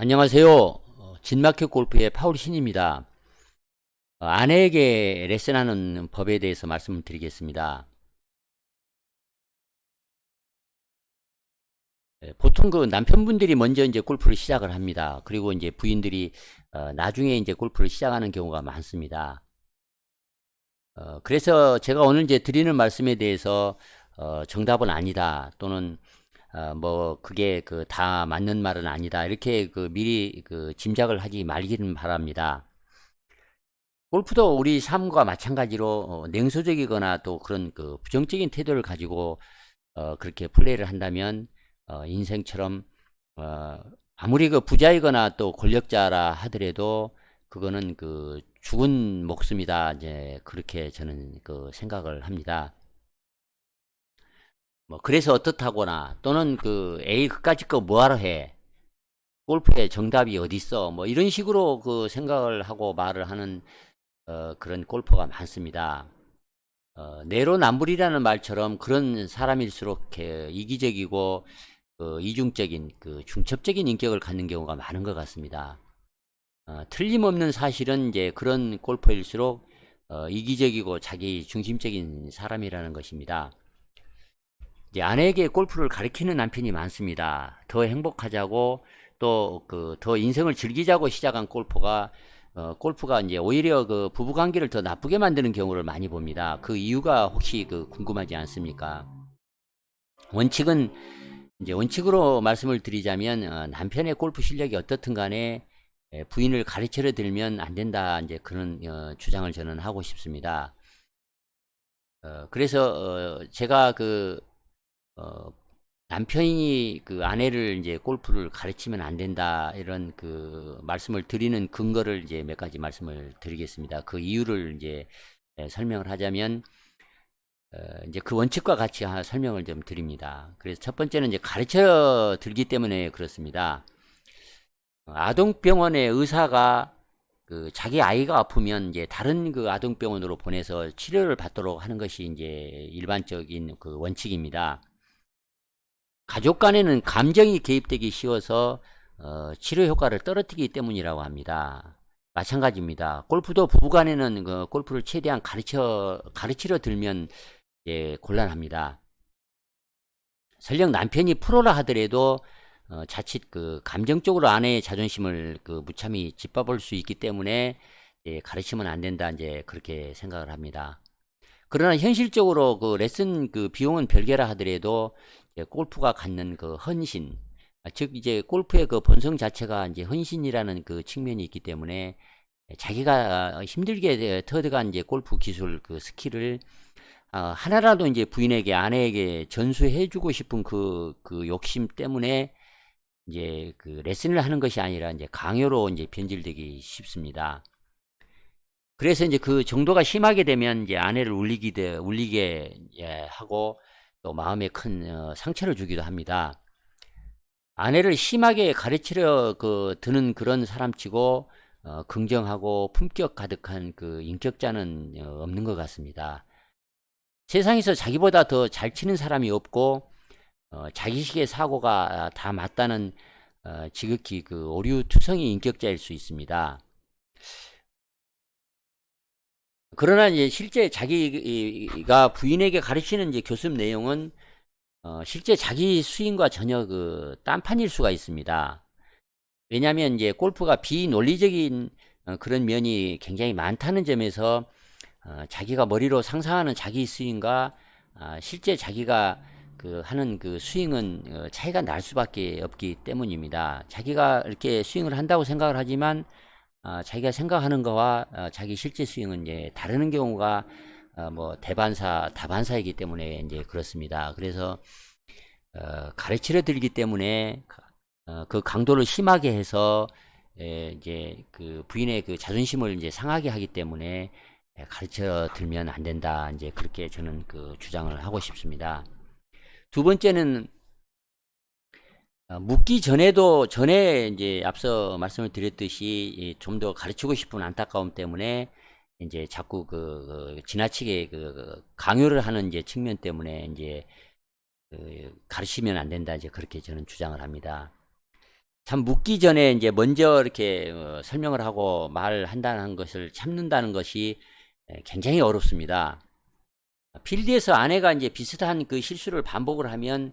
안녕하세요. 어, 진마켓 골프의 파울 신입니다. 어, 아내에게 레슨하는 법에 대해서 말씀을 드리겠습니다. 예, 보통 그 남편분들이 먼저 이제 골프를 시작을 합니다. 그리고 이제 부인들이 어, 나중에 이제 골프를 시작하는 경우가 많습니다. 어, 그래서 제가 오늘 이제 드리는 말씀에 대해서 어, 정답은 아니다 또는 어, 뭐 그게 그 다 맞는 말은 아니다 이렇게 그 미리 그 짐작을 하지 말기는 바랍니다. 골프도 우리 삶과 마찬가지로 어, 냉소적이거나 또 그런 그 부정적인 태도를 가지고 어, 그렇게 플레이를 한다면 어, 인생처럼 어, 아무리 그 부자이거나 또 권력자라 하더라도 그거는 그 죽은 목숨이다 이제 그렇게 저는 그 생각을 합니다. 뭐 그래서 어떻다거나 또는 그 에이 그까짓 거 뭐하러 해 골프의 정답이 어딨어 뭐 이런 식으로 그 생각을 하고 말을 하는 어, 그런 골퍼가 많습니다. 어, 내로남불이라는 말처럼 그런 사람일수록 이렇게 이기적이고 그 이중적인 그 중첩적인 인격을 갖는 경우가 많은 것 같습니다. 어, 틀림없는 사실은 이제 그런 골퍼일수록 어, 이기적이고 자기 중심적인 사람이라는 것입니다. 이제 아내에게 골프를 가르치는 남편이 많습니다. 더 행복하자고 또 그 더 인생을 즐기자고 시작한 골프가 어, 골프가 이제 오히려 그 부부 관계를 더 나쁘게 만드는 경우를 많이 봅니다. 그 이유가 혹시 그 궁금하지 않습니까? 원칙은 이제 원칙으로 말씀을 드리자면 어, 남편의 골프 실력이 어떻든 간에 에, 부인을 가르쳐 들면 안 된다 이제 그런 어, 주장을 저는 하고 싶습니다. 어, 그래서 어, 제가 그 어, 남편이 그 아내를 이제 골프를 가르치면 안 된다 이런 그 말씀을 드리는 근거를 이제 몇 가지 말씀을 드리겠습니다. 그 이유를 이제 에, 설명을 하자면 어, 이제 그 원칙과 같이 하- 설명을 좀 드립니다. 그래서 첫 번째는 이제 가르쳐 들기 때문에 그렇습니다. 어, 아동병원의 의사가 그 자기 아이가 아프면 이제 다른 그 아동병원으로 보내서 치료를 받도록 하는 것이 이제 일반적인 그 원칙입니다. 가족 간에는 감정이 개입되기 쉬워서 어, 치료 효과를 떨어뜨리기 때문이라고 합니다. 마찬가지입니다. 골프도 부부 간에는 그 골프를 최대한 가르쳐 가르치려 들면 예, 곤란합니다. 설령 남편이 프로라 하더라도 어, 자칫 그 감정적으로 아내의 자존심을 그 무참히 짓밟을 수 있기 때문에 예, 가르치면 안 된다 이제 그렇게 생각을 합니다. 그러나 현실적으로 그 레슨 그 비용은 별개라 하더라도 골프가 갖는 그 헌신, 아, 즉 이제 골프의 그 본성 자체가 이제 헌신이라는 그 측면이 있기 때문에 자기가 힘들게 터득한 이제 골프 기술 그 스킬을 어, 하나라도 이제 부인에게 아내에게 전수해주고 싶은 그, 그 욕심 때문에 이제 그 레슨을 하는 것이 아니라 이제 강요로 이제 변질되기 쉽습니다. 그래서 이제 그 정도가 심하게 되면 이제 아내를 울리기도 울리게 예, 하고 또 마음에 큰 어, 상처를 주기도 합니다. 아내를 심하게 가르치려 그 드는 그런 사람치고 어, 긍정하고 품격 가득한 그 인격자는 어, 없는 것 같습니다. 세상에서 자기보다 더 잘 치는 사람이 없고 어, 자기식의 사고가 다 맞다는 어, 지극히 그 오류투성이 인격자일 수 있습니다. 그러나 이제 실제 자기가 부인에게 가르치는 이제 교습 내용은 어, 실제 자기 수행과 전혀 그 딴판일 수가 있습니다. 왜냐하면 이제 골프가 비논리적인 어, 그런 면이 굉장히 많다는 점에서 어, 자기가 머리로 상상하는 자기 스윙과 아, 실제 자기가 그 하는 그 스윙은 어, 차이가 날 수밖에 없기 때문입니다. 자기가 이렇게 스윙을 한다고 생각을 하지만 아, 자기가 생각하는 거와 어, 자기 실제 스윙은 이제 다르는 경우가 어, 뭐 대반사, 다반사이기 때문에 이제 그렇습니다. 그래서 어, 가르치려 들기 때문에 어, 그 강도를 심하게 해서 에, 이제 그 부인의 그 자존심을 이제 상하게 하기 때문에 에, 가르쳐 들면 안 된다. 이제 그렇게 저는 그 주장을 하고 싶습니다. 두 번째는 어, 묻기 전에도 전에 이제 앞서 말씀을 드렸듯이 좀 더 가르치고 싶은 안타까움 때문에 이제 자꾸 그, 그 지나치게 그, 그 강요를 하는 이제 측면 때문에 이제 그 가르치면 안 된다 이제 그렇게 저는 주장을 합니다. 참 묻기 전에 이제 먼저 이렇게 어, 설명을 하고 말한다는 것을 참는다는 것이 에, 굉장히 어렵습니다. 필드에서 아내가 이제 비슷한 그 실수를 반복을 하면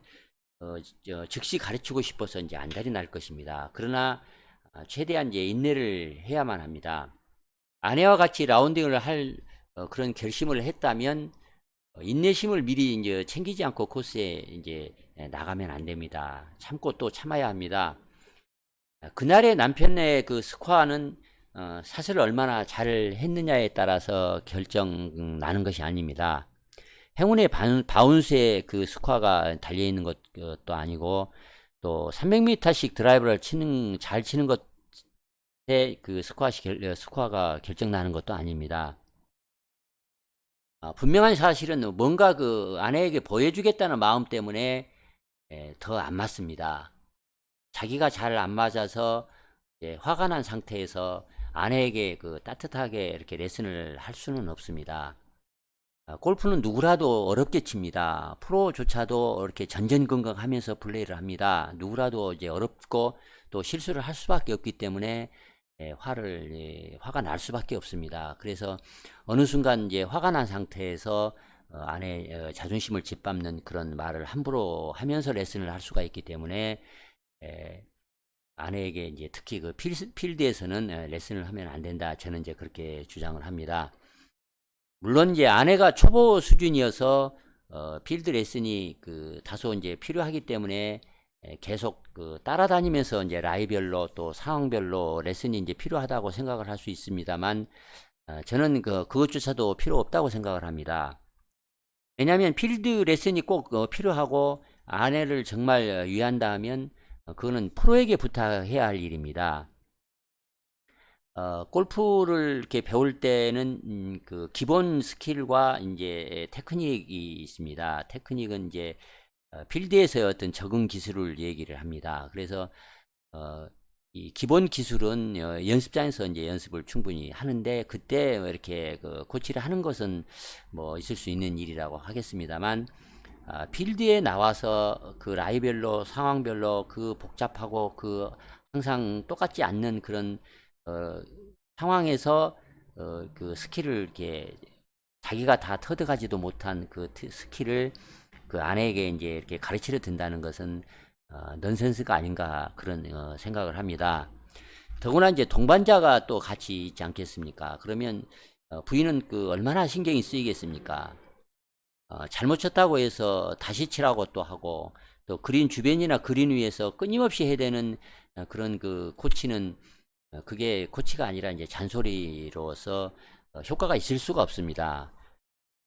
어, 저, 즉시 가르치고 싶어서 이제 안달이 날 것입니다. 그러나 아, 최대한 이제 인내를 해야만 합니다. 아내와 같이 라운딩을 할 어, 그런 결심을 했다면 어, 인내심을 미리 이제 챙기지 않고 코스에 이제 에, 나가면 안 됩니다. 참고 또 참아야 합니다. 아, 그날의 남편의 그 스코어는 어, 사슬을 얼마나 잘 했느냐에 따라서 결정 나는 것이 아닙니다. 행운의 반- 바운스에 그 스코어가 달려 있는 것도 아니고 또 300m씩 드라이버를 치는 잘 치는 것에 그 스코어 결, 스코어가 결정 나는 것도 아닙니다. 아, 분명한 사실은 뭔가 그 아내에게 보여주겠다는 마음 때문에 더 안 맞습니다. 자기가 잘 안 맞아서 이제 화가 난 상태에서 아내에게 그 따뜻하게 이렇게 레슨을 할 수는 없습니다. 아, 골프는 누구라도 어렵게 칩니다. 프로조차도 이렇게 전전긍긍하면서 플레이를 합니다. 누구라도 이제 어렵고 또 실수를 할 수밖에 없기 때문에 예, 화를 예, 화가 날 수밖에 없습니다. 그래서 어느 순간 이제 화가 난 상태에서 어, 아내 어, 자존심을 짓밟는 그런 말을 함부로 하면서 레슨을 할 수가 있기 때문에 에, 아내에게 이제 특히 그 필, 필드에서는 에, 레슨을 하면 안 된다. 저는 이제 그렇게 주장을 합니다. 물론 이제 아내가 초보 수준이어서 어, 필드 레슨이 그 다소 이제 필요하기 때문에 에, 계속 그 따라다니면서 이제 라이별로 또 상황별로 레슨이 이제 필요하다고 생각을 할 수 있습니다만 어, 저는 그 그것조차도 필요 없다고 생각을 합니다. 왜냐하면 필드 레슨이 꼭 어, 필요하고 아내를 정말 어, 위한다 하면 어, 그거는 프로에게 부탁해야 할 일입니다. 어, 골프를 이렇게 배울 때는 음, 그 기본 스킬과 이제 테크닉이 있습니다. 테크닉은 이제 어, 필드에서의 어떤 적응 기술을 얘기를 합니다. 그래서 어, 이 기본 기술은 어, 연습장에서 이제 연습을 충분히 하는데 그때 이렇게 그 코치를 하는 것은 뭐 있을 수 있는 일이라고 하겠습니다만 아, 필드에 나와서 그 라이별로 상황별로 그 복잡하고 그 항상 똑같지 않는 그런 어, 상황에서 어, 그 스킬을 이렇게 자기가 다 터득하지도 못한 그 트- 스킬을 그 아내에게 이제 이렇게 가르치려 든다는 것은 어, 넌센스가 아닌가 그런 어, 생각을 합니다. 더구나 이제 동반자가 또 같이 있지 않겠습니까? 그러면 어, 부인은 그 얼마나 신경이 쓰이겠습니까? 어, 잘못 쳤다고 해서 다시 치라고 또 하고 또 그린 주변이나 그린 위에서 끊임없이 해야 되는 어, 그런 그 코치는 어, 그게 코치가 아니라 이제 잔소리로서 어, 효과가 있을 수가 없습니다.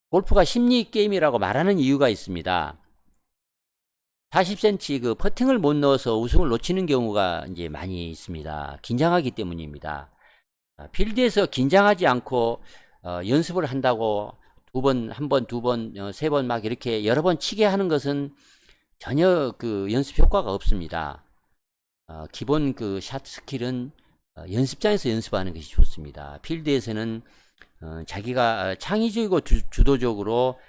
골프가 심리 게임이라고 말하는 이유가 있습니다. 40cm 그 퍼팅을 못 넣어서 우승을 놓치는 경우가 이제 많이 있습니다. 긴장하기 때문입니다. 아, 필드에서 긴장하지 않고 어, 연습을 한다고 두 번, 한 번, 두 번, 어, 세 번 막 이렇게 여러 번 치게 하는 것은 전혀 그 연습 효과가 없습니다. 어, 기본 그 샷 스킬은 어, 연습장에서 연습하는 것이 좋습니다. 필드에서는 어, 자기가 어, 창의적이고 주, 주도적으로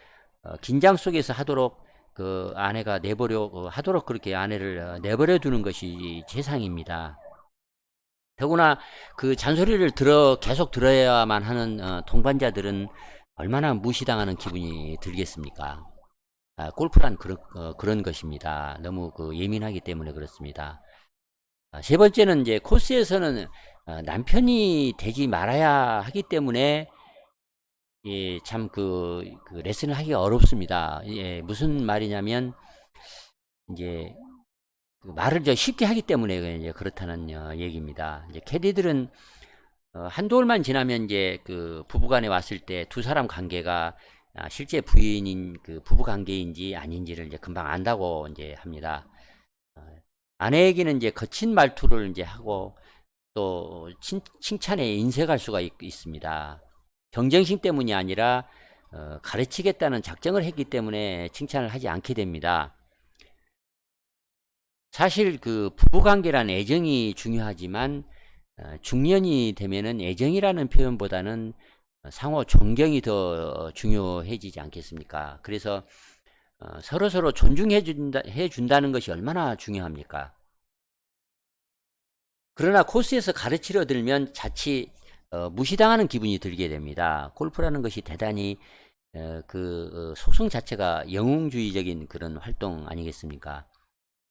어, 긴장 속에서 하도록 그 아내가 내버려 어, 하도록 그렇게 아내를 어, 내버려 두는 것이 최상입니다. 더구나 그 잔소리를 들어 계속 들어야만 하는 어, 동반자들은 얼마나 무시당하는 기분이 들겠습니까? 아, 골프란 그런 어, 그런 것입니다. 너무 그 예민하기 때문에 그렇습니다. 아, 세 번째는 이제 코스에서는 어, 남편이 되지 말아야 하기 때문에 예, 참 그, 그 레슨을 하기 가 어렵습니다. 예, 무슨 말이냐면 이제 그 말을 저 쉽게 하기 때문에 이제 그렇다는 어, 얘기입니다. 이제 캐디들은 어, 한두 올만 지나면 이제 그 부부간에 왔을 때 두 사람 관계가 아, 실제 부인인 그 부부 관계인지 아닌지를 이제 금방 안다고 이제 합니다. 어, 아내에게는 이제 거친 말투를 이제 하고 또 칭, 칭찬에 인색할 수가 있, 있습니다. 경쟁심 때문이 아니라 어, 가르치겠다는 작정을 했기 때문에 칭찬을 하지 않게 됩니다. 사실 그 부부관계란 애정이 중요하지만 어, 중년이 되면은 애정이라는 표현보다는 상호 존경이 더 중요해지지 않겠습니까? 그래서 어, 서로 서로 존중해 준다 해 준다는 것이 얼마나 중요합니까? 그러나 코스에서 가르치려 들면 자칫 어, 무시당하는 기분이 들게 됩니다. 골프라는 것이 대단히 어, 그 어, 속성 자체가 영웅주의적인 그런 활동 아니겠습니까?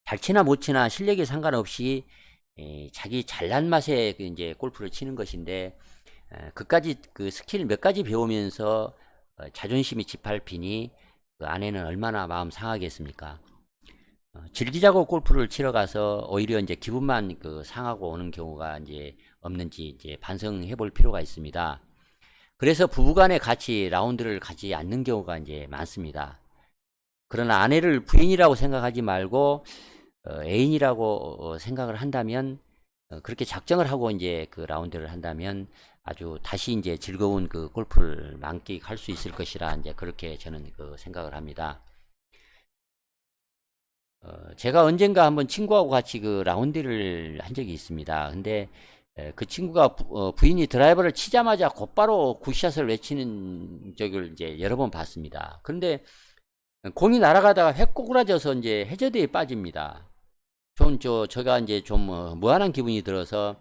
잘 치나 못 치나 실력에 상관없이 에, 자기 잘난 맛에 그 이제 골프를 치는 것인데 에, 그까지 그 스킬 몇 가지 배우면서 어, 자존심이 짓밟히니 그 아내는 얼마나 마음 상하겠습니까? 어, 즐기자고 골프를 치러 가서 오히려 이제 기분만 그 상하고 오는 경우가 이제 없는지 이제 반성해 볼 필요가 있습니다. 그래서 부부간에 같이 라운드를 가지 않는 경우가 이제 많습니다. 그러나 아내를 부인이라고 생각하지 말고 어, 애인이라고 어, 생각을 한다면 어, 그렇게 작정을 하고 이제 그 라운드를 한다면 아주 다시 이제 즐거운 그 골프를 만끽할 수 있을 것이라 이제 그렇게 저는 그 생각을 합니다. 어, 제가 언젠가 한번 친구하고 같이 그 라운드를 한 적이 있습니다. 근데 에, 그 친구가 부, 어, 부인이 드라이버를 치자마자 곧바로 굿샷을 외치는 적을 이제 여러 번 봤습니다. 그런데 공이 날아가다가 획 꼬꾸라져서 이제 해저대에 빠집니다. 좀 저 제가 이제 좀 어, 무한한 기분이 들어서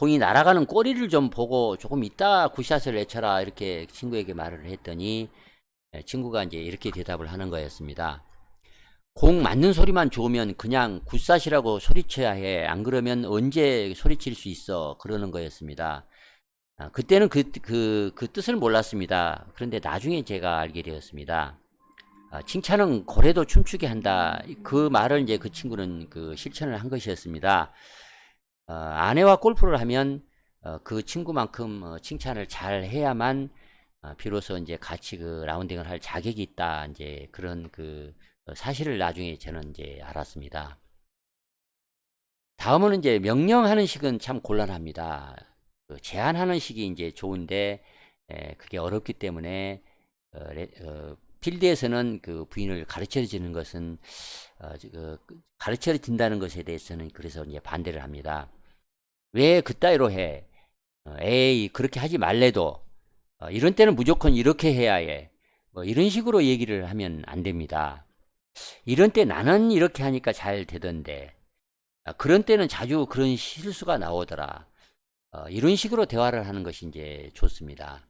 공이 날아가는 꼬리를 좀 보고 조금 이따 굿샷을 외쳐라 이렇게 친구에게 말을 했더니 에, 친구가 이제 이렇게 대답을 하는 거였습니다. 공 맞는 소리만 좋으면 그냥 굿샷이라고 소리쳐야 해. 안 그러면 언제 소리칠 수 있어. 그러는 거였습니다. 아, 그때는 그, 그, 그 뜻을 몰랐습니다. 그런데 나중에 제가 알게 되었습니다. 아, 칭찬은 고래도 춤추게 한다. 그 말을 이제 그 친구는 그 실천을 한 것이었습니다. 어, 아내와 골프를 하면 어, 그 친구만큼 어, 칭찬을 잘 해야만 어, 비로소 이제 같이 그 라운딩을 할 자격이 있다. 이제 그런 그 어, 사실을 나중에 저는 이제 알았습니다. 다음은 이제 명령하는 식은 참 곤란합니다. 그 제한하는 식이 이제 좋은데 에, 그게 어렵기 때문에 어, 레, 어, 필드에서는 그 부인을 가르쳐 주는 것은 어, 그, 가르쳐 준다는 것에 대해서는 그래서 이제 반대를 합니다. 왜 그따위로 해? 어, 에이 그렇게 하지 말래도 어, 이런 때는 무조건 이렇게 해야 해. 뭐 이런 식으로 얘기를 하면 안 됩니다. 이런 때 나는 이렇게 하니까 잘 되던데 아, 그런 때는 자주 그런 실수가 나오더라. 어, 이런 식으로 대화를 하는 것이 이제 좋습니다.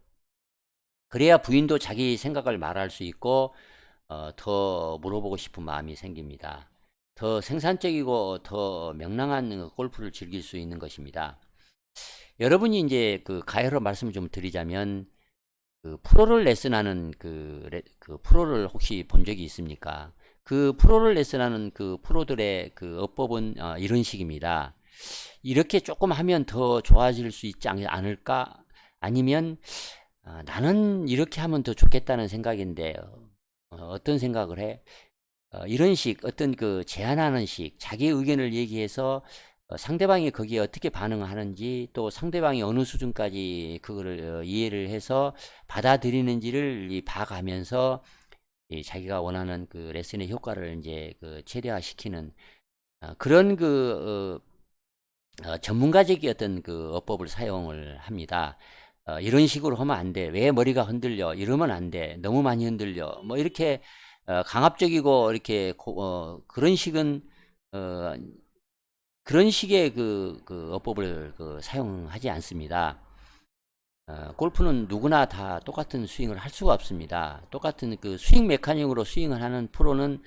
그래야 부인도 자기 생각을 말할 수 있고 어, 더 물어보고 싶은 마음이 생깁니다. 더 생산적이고 더 명랑한 골프를 즐길 수 있는 것입니다. 여러분이 이제 그 가열로 말씀을 좀 드리자면 그 프로를 레슨하는 그, 레, 그 프로를 혹시 본 적이 있습니까? 그 프로를 레슨하는 그 프로들의 그 어법은 어, 이런 식입니다. 이렇게 조금 하면 더 좋아질 수 있지 않- 않을까? 아니면 어, 나는 이렇게 하면 더 좋겠다는 생각인데 어, 떤 생각을 해? 어, 이런 식 어떤 그 제안하는 식 자기 의견을 얘기해서 어, 상대방이 거기에 어떻게 반응하는지 또 상대방이 어느 수준까지 그거를 어, 이해를 해서 받아들이는지를 이 봐가면서 이 자기가 원하는 그 레슨의 효과를 이제 그 최대화시키는 어, 그런 그 어, 어, 전문가적인 어떤 그 어법을 사용을 합니다. 어, 이런 식으로 하면 안 돼. 왜 머리가 흔들려? 이러면 안 돼. 너무 많이 흔들려. 뭐 이렇게 어, 강압적이고 이렇게 고- 어, 그런 식은 어, 그런 식의 그, 그 어법을 그 사용하지 않습니다. 어, 골프는 누구나 다 똑같은 스윙을 할 수가 없습니다. 똑같은 그 스윙 메카닉으로 스윙을 하는 프로는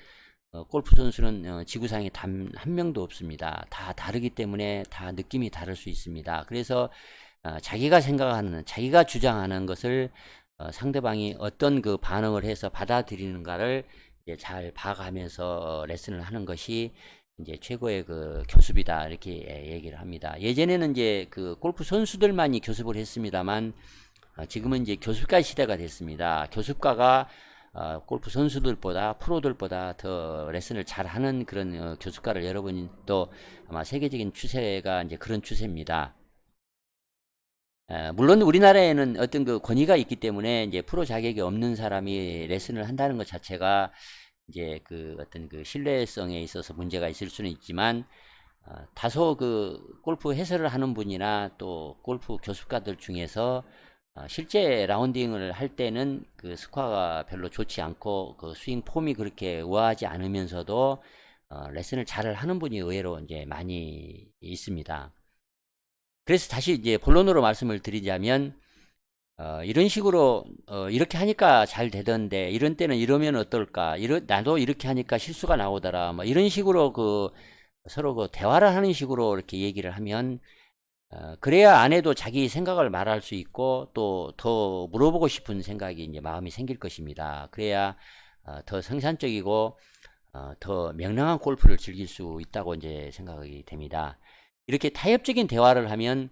어, 골프 선수는 어, 지구상에 단 한 명도 없습니다. 다 다르기 때문에 다 느낌이 다를 수 있습니다. 그래서 어, 자기가 생각하는, 자기가 주장하는 것을 어, 상대방이 어떤 그 반응을 해서 받아들이는가를 이제 잘 봐가면서 어, 레슨을 하는 것이 이제 최고의 그 교습이다 이렇게 예, 얘기를 합니다. 예전에는 이제 그 골프 선수들만이 교습을 했습니다만 어, 지금은 이제 교습가 시대가 됐습니다. 교습가가 어, 골프 선수들보다 프로들보다 더 레슨을 잘 하는 그런 어, 교습가를 여러분이 또 아마 세계적인 추세가 이제 그런 추세입니다. 에, 물론 우리나라에는 어떤 그 권위가 있기 때문에 이제 프로 자격이 없는 사람이 레슨을 한다는 것 자체가 이제 그 어떤 그 신뢰성에 있어서 문제가 있을 수는 있지만 어, 다소 그 골프 해설을 하는 분이나 또 골프 교습가들 중에서 어, 실제 라운딩을 할 때는 그 스코어가 별로 좋지 않고 그 스윙 폼이 그렇게 우아하지 않으면서도 어, 레슨을 잘 하는 분이 의외로 이제 많이 있습니다. 그래서 다시 이제 본론으로 말씀을 드리자면 어, 이런 식으로 어, 이렇게 하니까 잘 되던데 이런 때는 이러면 어떨까? 이러, 나도 이렇게 하니까 실수가 나오더라. 뭐 이런 식으로 그 서로 그 대화를 하는 식으로 이렇게 얘기를 하면 어, 그래야 아내도 자기 생각을 말할 수 있고 또 더 물어보고 싶은 생각이 이제 마음이 생길 것입니다. 그래야 어, 더 생산적이고 어, 더 명랑한 골프를 즐길 수 있다고 이제 생각이 됩니다. 이렇게 타협적인 대화를 하면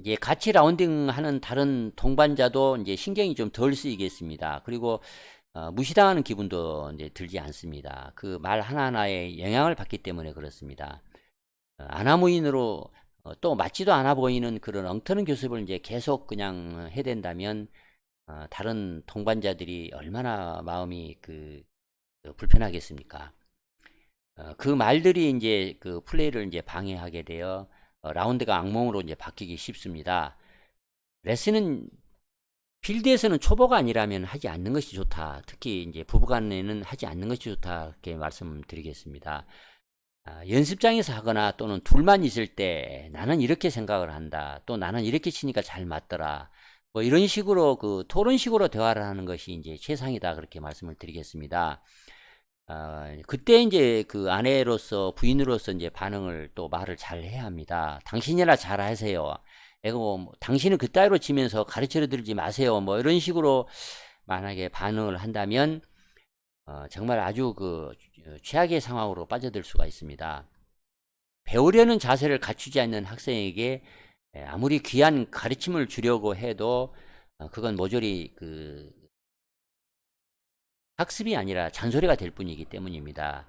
이제 같이 라운딩 하는 다른 동반자도 이제 신경이 좀 덜 쓰이겠습니다. 그리고 어, 무시당하는 기분도 이제 들지 않습니다. 그 말 하나하나에 영향을 받기 때문에 그렇습니다. 어, 아나무인으로 어, 또 맞지도 않아 보이는 그런 엉터는 교습을 이제 계속 그냥 해댄다면 어, 다른 동반자들이 얼마나 마음이 그, 그 불편하겠습니까? 어, 그 말들이 이제 그 플레이를 이제 방해하게 되어 어, 라운드가 악몽으로 이제 바뀌기 쉽습니다. 레슨은 필드에서는 초보가 아니라면 하지 않는 것이 좋다. 특히 이제 부부간에는 하지 않는 것이 좋다. 이렇게 말씀드리겠습니다. 아, 연습장에서 하거나 또는 둘만 있을 때 나는 이렇게 생각을 한다. 또 나는 이렇게 치니까 잘 맞더라. 뭐 이런 식으로 그 토론식으로 대화를 하는 것이 이제 최상이다. 그렇게 말씀을 드리겠습니다. 아, 그때 이제 그 아내로서 부인으로서 이제 반응을 또 말을 잘 해야 합니다. 당신이나 잘 하세요. 애가 뭐 당신은 그따위로 치면서 가르쳐 드리지 마세요. 뭐 이런 식으로 만약에 반응을 한다면 어, 정말 아주 그 최악의 상황으로 빠져들 수가 있습니다. 배우려는 자세를 갖추지 않는 학생에게 에, 아무리 귀한 가르침을 주려고 해도 어, 그건 모조리 그 학습이 아니라 잔소리가 될 뿐이기 때문입니다.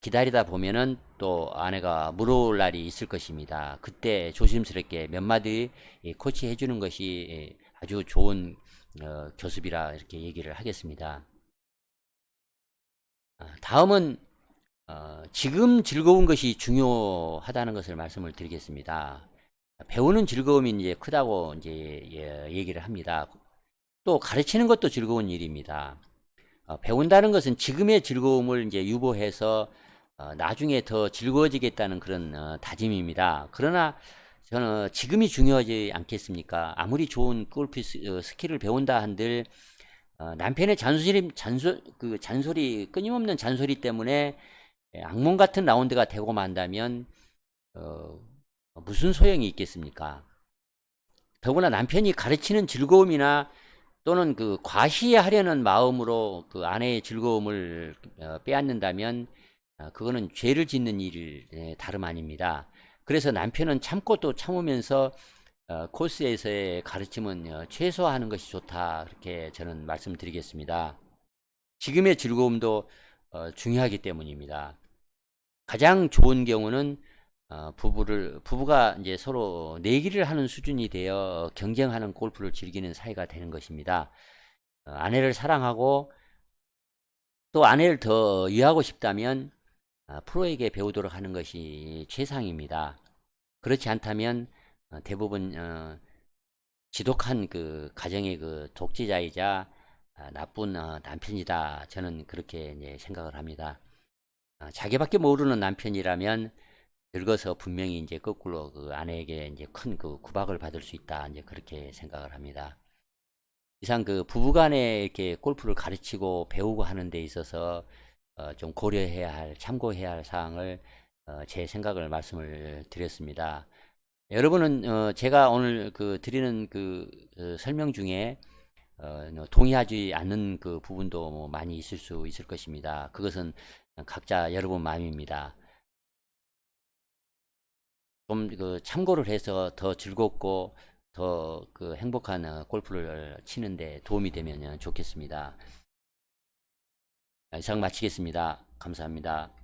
기다리다 보면은 또 아내가 물어올 날이 있을 것입니다. 그때 조심스럽게 몇 마디 예, 코치해 주는 것이 예, 아주 좋은 어, 교습이라 이렇게 얘기를 하겠습니다. 아, 다음은 어, 지금 즐거운 것이 중요하다는 것을 말씀을 드리겠습니다. 배우는 즐거움이 이제 크다고 이제 예, 얘기를 합니다. 또 가르치는 것도 즐거운 일입니다. 어, 배운다는 것은 지금의 즐거움을 이제 유보해서 어, 나중에 더 즐거워지겠다는 그런 어, 다짐입니다. 그러나 저는 지금이 중요하지 않겠습니까? 아무리 좋은 골프 스, 어, 스킬을 배운다 한들 어, 남편의 잔소리, 잔소, 그 잔소리, 끊임없는 잔소리 때문에 예, 악몽 같은 라운드가 되고 만다면 어, 무슨 소용이 있겠습니까? 더구나 남편이 가르치는 즐거움이나 또는 그 과시하려는 마음으로 그 아내의 즐거움을 어, 빼앗는다면 아, 그거는 죄를 짓는 일 예, 다름 아닙니다. 그래서 남편은 참고 또 참으면서 어, 코스에서의 가르침은 어, 최소화하는 것이 좋다. 그렇게 저는 말씀드리겠습니다. 지금의 즐거움도 어, 중요하기 때문입니다. 가장 좋은 경우는 어, 부부를 부부가 이제 서로 내기를 하는 수준이 되어 경쟁하는 골프를 즐기는 사이가 되는 것입니다. 어, 아내를 사랑하고 또 아내를 더 이해하고 싶다면 아, 프로에게 배우도록 하는 것이 최상입니다. 그렇지 않다면 어, 대부분 어, 지독한 그 가정의 그 독재자이자 아, 나쁜 어, 남편이다. 저는 그렇게 생각을 합니다. 아, 자기밖에 모르는 남편이라면 늙어서 분명히 이제 거꾸로 그 아내에게 이제 큰 그 구박을 받을 수 있다. 이제 그렇게 생각을 합니다. 이상 그 부부간에 이렇게 골프를 가르치고 배우고 하는 데 있어서 어, 좀 고려해야 할, 참고해야 할 사항을 어, 제 생각을 말씀을 드렸습니다. 여러분은 어, 제가 오늘 그 드리는 그 어, 설명 중에 어, 동의하지 않는 그 부분도 뭐 많이 있을 수 있을 것입니다. 그것은 각자 여러분 마음입니다. 좀 그 참고를 해서 더 즐겁고 더 그 행복한 어, 골프를 치는데 도움이 되면 좋겠습니다. 이상 마치겠습니다. 감사합니다.